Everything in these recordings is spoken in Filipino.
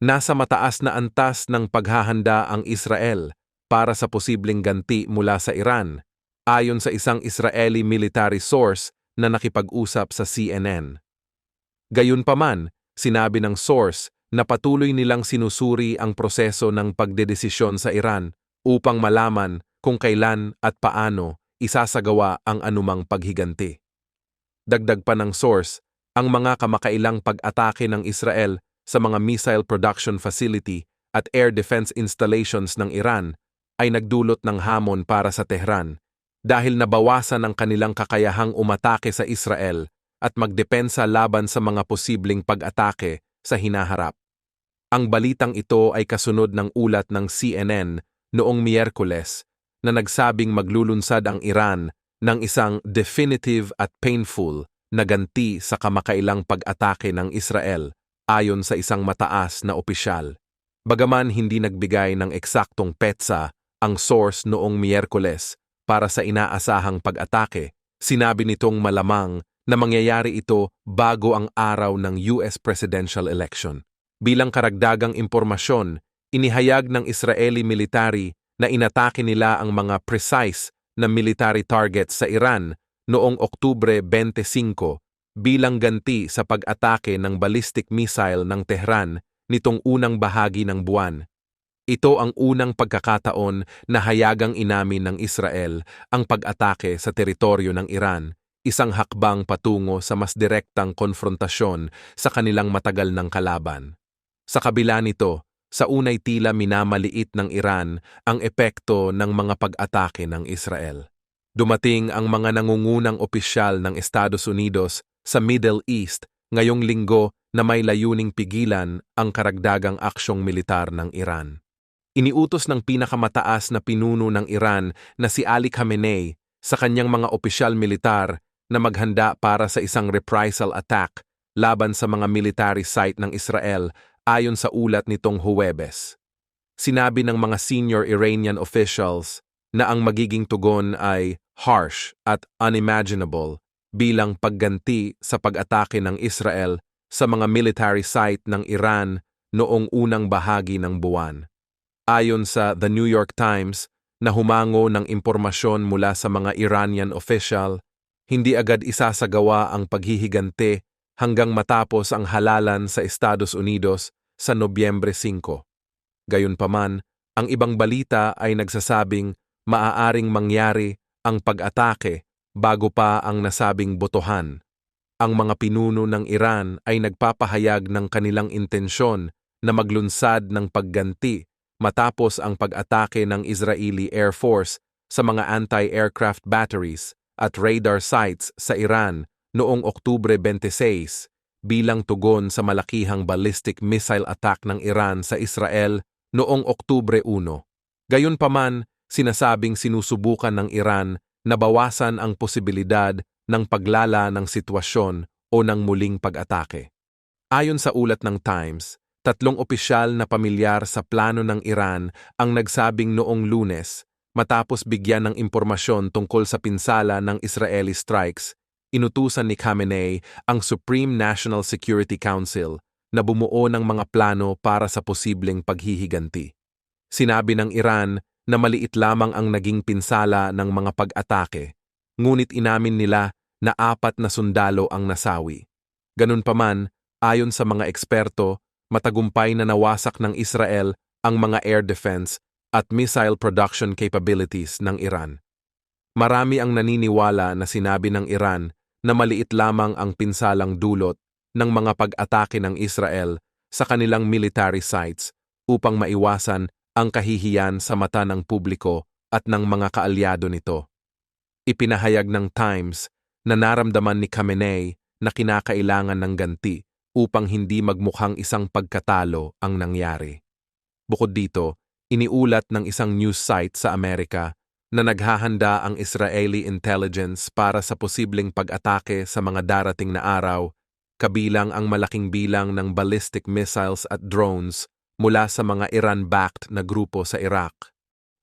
Nasa mataas na antas ng paghahanda ang Israel para sa posibleng ganti mula sa Iran, ayon sa isang Israeli military source na nakipag-usap sa CNN. Gayunpaman, sinabi ng source na patuloy nilang sinusuri ang proseso ng pagdedesisyon sa Iran upang malaman kung kailan at paano isasagawa ang anumang paghiganti. Dagdag pa ng source, ang mga kamakailang pag-atake ng Israel sa mga missile production facility at air defense installations ng Iran ay nagdulot ng hamon para sa Tehran dahil nabawasan ang kanilang kakayahang umatake sa Israel at magdepensa laban sa mga posibleng pag-atake sa hinaharap. Ang balitang ito ay kasunod ng ulat ng CNN noong Miyerkules na nagsabing maglulunsad ang Iran ng isang definitive at painful na ganti sa kamakailang pag-atake ng Israel ayon sa isang mataas na opisyal. Bagaman hindi nagbigay ng eksaktong petsa ang source noong Miyerkules para sa inaasahang pag-atake, sinabi nitong malamang na mangyayari ito bago ang araw ng US presidential election. Bilang karagdagang impormasyon, inihayag ng Israeli military na inatake nila ang mga precise na military targets sa Iran noong Oktubre 25 bilang ganti sa pag-atake ng ballistic missile ng Tehran nitong unang bahagi ng buwan. Ito ang unang pagkakataon na hayagang inamin ng Israel ang pag-atake sa teritoryo ng Iran, isang hakbang patungo sa mas direktang konfrontasyon sa kanilang matagal ng kalaban. Sa kabila nito, sa unay tila minamaliit ng Iran ang epekto ng mga pag-atake ng Israel. Dumating ang mga nangungunang opisyal ng Estados Unidos sa Middle East ngayong linggo na may layuning pigilan ang karagdagang aksyong militar ng Iran. Iniutos ng pinakamataas na pinuno ng Iran na si Ali Khamenei sa kanyang mga opisyal militar na maghanda para sa isang reprisal attack laban sa mga military site ng Israel ayon sa ulat nitong Huwebes. Sinabi ng mga senior Iranian officials na ang magiging tugon ay harsh at unimaginable bilang pagganti sa pag-atake ng Israel sa mga military site ng Iran noong unang bahagi ng buwan. Ayon sa The New York Times, na humango ng impormasyon mula sa mga Iranian official, hindi agad isasagawa ang paghihigante hanggang matapos ang halalan sa Estados Unidos sa Nobyembre 5. Gayunpaman, ang ibang balita ay nagsasabing maaaring mangyari ang pag-atake bago pa ang nasabing botohan. Ang mga pinuno ng Iran ay nagpapahayag ng kanilang intensyon na maglunsad ng pagganti matapos ang pag-atake ng Israeli Air Force sa mga anti-aircraft batteries at radar sites sa Iran noong Oktubre 26 bilang tugon sa malakihang ballistic missile attack ng Iran sa Israel noong Oktubre 1. Gayunpaman, sinasabing sinusubukan ng Iran nabawasan ang posibilidad ng paglala ng sitwasyon o ng muling pag-atake. Ayon sa ulat ng Times, tatlong opisyal na pamilyar sa plano ng Iran ang nagsabing noong lunes matapos bigyan ng impormasyon tungkol sa pinsala ng Israeli strikes, inutusan ni Khamenei ang Supreme National Security Council na bumuo ng mga plano para sa posibleng paghihiganti. Sinabi ng Iran na maliit lamang ang naging pinsala ng mga pag-atake, ngunit inamin nila na apat na sundalo ang nasawi. Ganun pa man, ayon sa mga eksperto, matagumpay na nawasak ng Israel ang mga air defense at missile production capabilities ng Iran. Marami ang naniniwala na sinabi ng Iran na maliit lamang ang pinsalang dulot ng mga pag-atake ng Israel sa kanilang military sites upang maiwasan ang kahihiyan sa mata ng publiko at ng mga kaalyado nito. Ipinahayag ng Times na naramdaman ni Khamenei na kinakailangan ng ganti upang hindi magmukhang isang pagkatalo ang nangyari. Bukod dito, iniulat ng isang news site sa Amerika na naghahanda ang Israeli intelligence para sa posibleng pag-atake sa mga darating na araw, kabilang ang malaking bilang ng ballistic missiles at drones mula sa mga Iran-backed na grupo sa Iraq.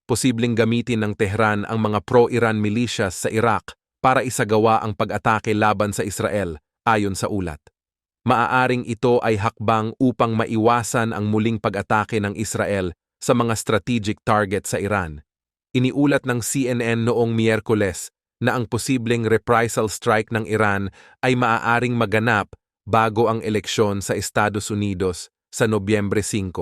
Posibleng gamitin ng Tehran ang mga pro-Iran militias sa Iraq para isagawa ang pag-atake laban sa Israel ayon sa ulat. maaaring ito ay hakbang upang maiwasan ang muling pag-atake ng Israel sa mga strategic target sa Iran. Iniulat ng CNN noong Miyerkules na ang posibleng reprisal strike ng Iran ay maaaring maganap bago ang eleksyon sa Estados Unidos sa Nobyembre 5.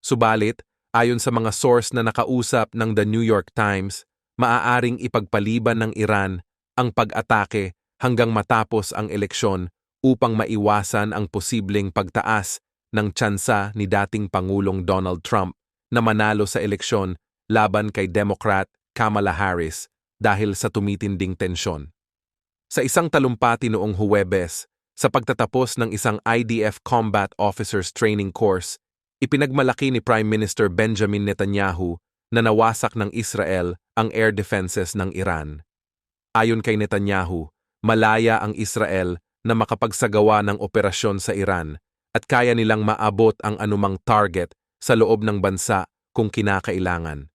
Subalit, ayon sa mga source na nakausap ng The New York Times, maaaring ipagpaliban ng Iran ang pag-atake hanggang matapos ang eleksyon upang maiwasan ang posibleng pagtaas ng tsansa ni dating Pangulong Donald Trump na manalo sa eleksyon laban kay Democrat Kamala Harris dahil sa tumitinding tensyon. Sa isang talumpati noong Huwebes, sa pagtatapos ng isang IDF Combat Officers Training Course, Ipinagmalaki ni Prime Minister Benjamin Netanyahu na nawasak ng Israel ang air defenses ng Iran. Ayon kay Netanyahu, malaya ang Israel na makapagsagawa ng operasyon sa Iran at kaya nilang maabot ang anumang target sa loob ng bansa kung kinakailangan.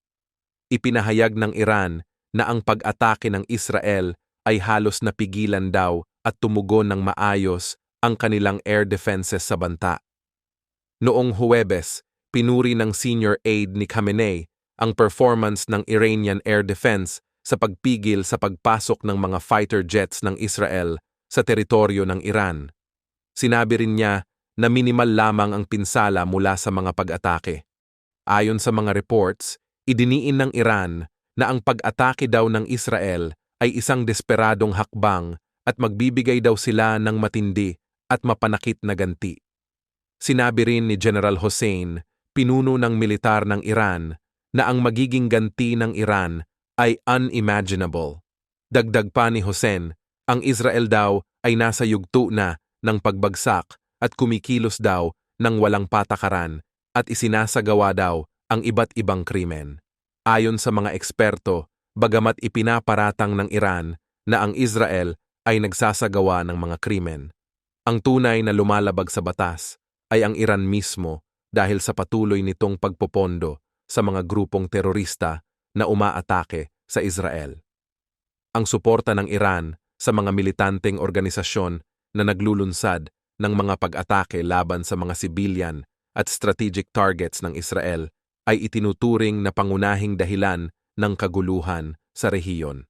Ipinahayag ng Iran na ang pag-atake ng Israel ay halos napigilan daw at tumugon ng maayos ang kanilang air defenses sa banta. Noong Huwebes, pinuri ng senior aide ni Khamenei ang performance ng Iranian Air Defense sa pagpigil sa pagpasok ng mga fighter jets ng Israel sa teritoryo ng Iran. Sinabi rin niya na minimal lamang ang pinsala mula sa mga pag-atake. Ayon sa mga reports, idiniin ng Iran na ang pag-atake daw ng Israel ay isang desperadong hakbang at magbibigay daw sila ng matindi at mapanakit na ganti. Sinabi rin ni General Hossein, pinuno ng militar ng Iran, na ang magiging ganti ng Iran ay unimaginable. Dagdag pa ni Hossein, ang Israel daw ay nasa yugto na ng pagbagsak at kumikilos daw ng walang patakaran at isinasagawa daw ang iba't ibang krimen. Ayon sa mga eksperto, bagamat ipinaparatang ng Iran na ang Israel ay nagsasagawa ng mga krimen, ang tunay na lumalabag sa batas ay ang Iran mismo dahil sa patuloy nitong pagpopondo sa mga grupong terorista na umaatake sa Israel. Ang suporta ng Iran sa mga militanteng organisasyon na naglulunsad ng mga pag-atake laban sa mga sibilyan at strategic targets ng Israel ay itinuturing na pangunahing dahilan ng kaguluhan sa rehiyon.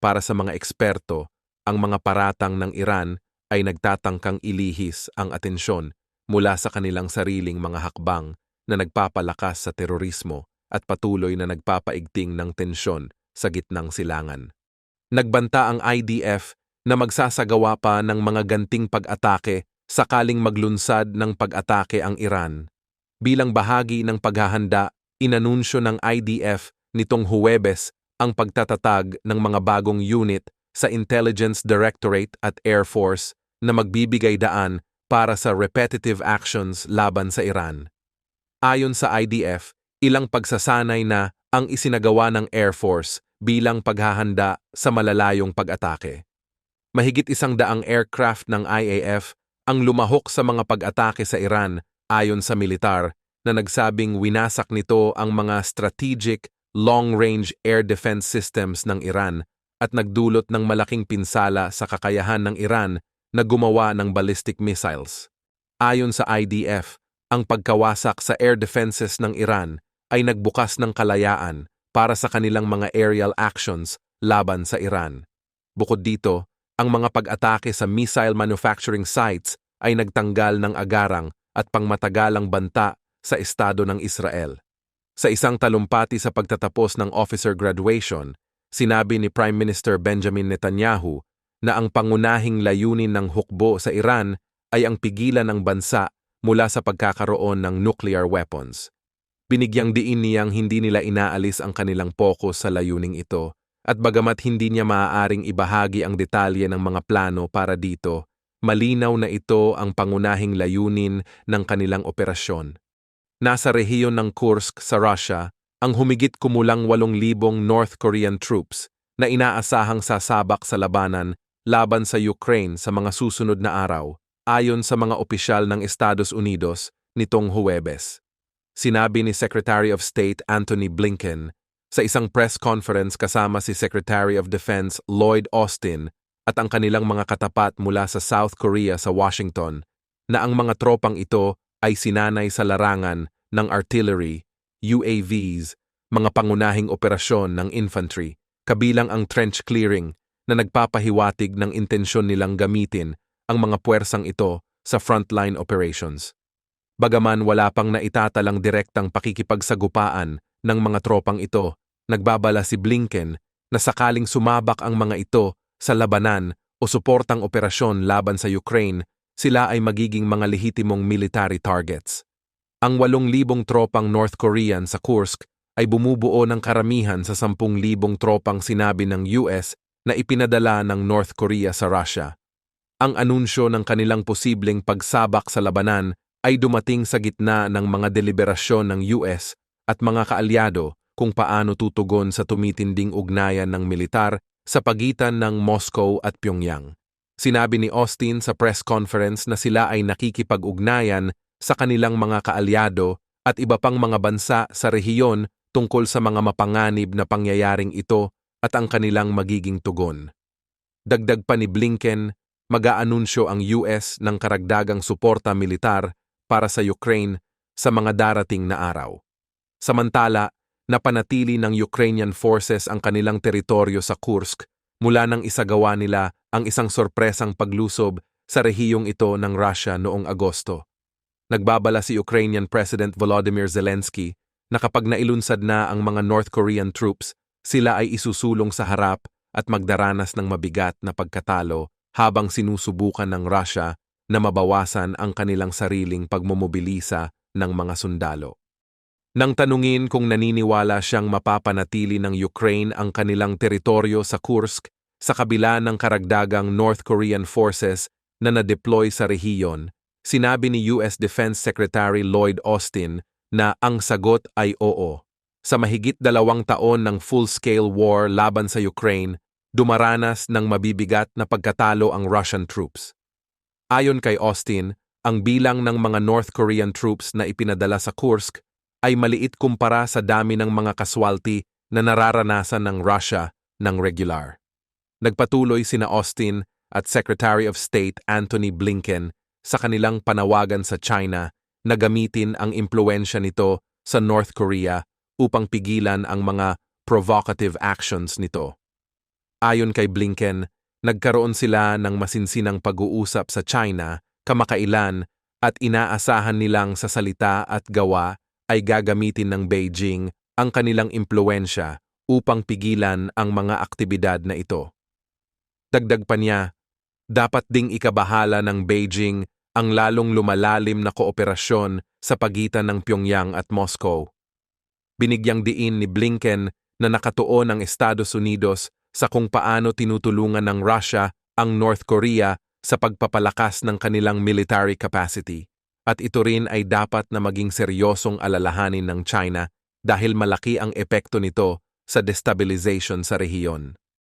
Para sa mga eksperto, ang mga paratang ng Iran ay nagtatangkang ilihis ang atensyon mula sa kanilang sariling mga hakbang na nagpapalakas sa terorismo at patuloy na nagpapaigting ng tensyon sa gitnang silangan. Nagbanta ang IDF na magsasagawa pa ng mga ganting pag-atake sakaling maglunsad ng pag-atake ang Iran. Bilang bahagi ng paghahanda, inanunsyo ng IDF nitong Huwebes ang pagtatatag ng mga bagong unit sa Intelligence Directorate at Air Force na magbibigay daan para sa repetitive actions laban sa Iran. Ayon sa IDF, ilang pagsasanay na ang isinagawa ng Air Force bilang paghahanda sa malalayong pag-atake. Mahigit isang daang aircraft ng IAF ang lumahok sa mga pag-atake sa Iran ayon sa militar na nagsabing winasak nito ang mga strategic long-range air defense systems ng Iran at nagdulot ng malaking pinsala sa kakayahan ng Iran na gumawa ng ballistic missiles. Ayon sa IDF, ang pagkawasak sa air defenses ng Iran ay nagbukas ng kalayaan para sa kanilang mga aerial actions laban sa Iran. Bukod dito, ang mga pag-atake sa missile manufacturing sites ay nagtanggal ng agarang at pangmatagalang banta sa estado ng Israel. Sa isang talumpati sa pagtatapos ng officer graduation, sinabi ni Prime Minister Benjamin Netanyahu na ang pangunahing layunin ng hukbo sa Iran ay ang pigilan ng bansa mula sa pagkakaroon ng nuclear weapons. Binigyang diin niyang hindi nila inaalis ang kanilang pokus sa layuning ito at bagamat hindi niya maaaring ibahagi ang detalye ng mga plano para dito, malinaw na ito ang pangunahing layunin ng kanilang operasyon. Nasa rehiyon ng Kursk sa Russia ang humigit kumulang 8,000 North Korean troops na inaasahang sasabak sa labanan laban sa Ukraine sa mga susunod na araw, ayon sa mga opisyal ng Estados Unidos nitong Huwebes. Sinabi ni Secretary of State Anthony Blinken sa isang press conference kasama si Secretary of Defense Lloyd Austin at ang kanilang mga katapat mula sa South Korea sa Washington na ang mga tropang ito ay sinanay sa larangan ng artillery, UAVs, mga pangunahing operasyon ng infantry, kabilang ang trench clearing na nagpapahiwatig ng intensyon nilang gamitin ang mga puwersang ito sa frontline operations. Bagaman wala pang naitatalang direktang pakikipagsagupaan ng mga tropang ito, nagbabala si Blinken na sakaling sumabak ang mga ito sa labanan o suportang operasyon laban sa Ukraine, sila ay magiging mga lehitimong military targets. Ang 8,000 tropang North Korean sa Kursk ay bumubuo ng karamihan sa 10,000 tropang sinabi ng US na ipinadala ng North Korea sa Russia. Ang anunsyo ng kanilang posibleng pagsabak sa labanan ay dumating sa gitna ng mga deliberasyon ng US at mga kaalyado kung paano tutugon sa tumitinding ugnayan ng militar sa pagitan ng Moscow at Pyongyang. Sinabi ni Austin sa press conference na sila ay nakikipag-ugnayan sa kanilang mga kaalyado at iba pang mga bansa sa rehiyon tungkol sa mga mapanganib na pangyayaring ito at ang kanilang magiging tugon. Dagdag pa ni Blinken, mag-aanunsyo ang US ng karagdagang suporta militar para sa Ukraine sa mga darating na araw. Samantala, napanatili ng Ukrainian forces ang kanilang teritoryo sa Kursk mula nang isagawa nila ang isang sorpresang paglusob sa rehiyong ito ng Russia noong Agosto. Nagbabala si Ukrainian President Volodymyr Zelensky na kapag nailunsad na ang mga North Korean troops, sila ay isusulong sa harap at magdaranas ng mabigat na pagkatalo habang sinusubukan ng Russia na mabawasan ang kanilang sariling pagmomobilisa ng mga sundalo. Nang tanungin kung naniniwala siyang mapapanatili ng Ukraine ang kanilang teritoryo sa Kursk sa kabila ng karagdagang North Korean forces na na-deploy sa rehiyon, sinabi ni US Defense Secretary Lloyd Austin na ang sagot ay oo. Sa mahigit dalawang taon ng full-scale war laban sa Ukraine, dumaranas ng mabibigat na pagkatalo ang Russian troops. Ayon kay Austin, ang bilang ng mga North Korean troops na ipinadala sa Kursk ay maliit kumpara sa dami ng mga kaswalty na nararanasan ng Russia ng regular. Nagpatuloy sina Austin at Secretary of State Antony Blinken sa kanilang panawagan sa China na gamitin ang impluensya nito sa North Korea upang pigilan ang mga provocative actions nito. Ayon kay Blinken, nagkaroon sila ng masinsinang pag-uusap sa China kamakailan at inaasahan nilang sa salita at gawa ay gagamitin ng Beijing ang kanilang impluensya upang pigilan ang mga aktibidad na ito. Dagdag pa niya, dapat ding ikabahala ng Beijing ang lalong lumalalim na kooperasyon sa pagitan ng Pyongyang at Moscow. Binigyang diin ni Blinken na nakatuon ang Estados Unidos sa kung paano tinutulungan ng Russia ang North Korea sa pagpapalakas ng kanilang military capacity at ito rin ay dapat na maging seryosong alalahanin ng China dahil malaki ang epekto nito sa destabilization sa rehiyon.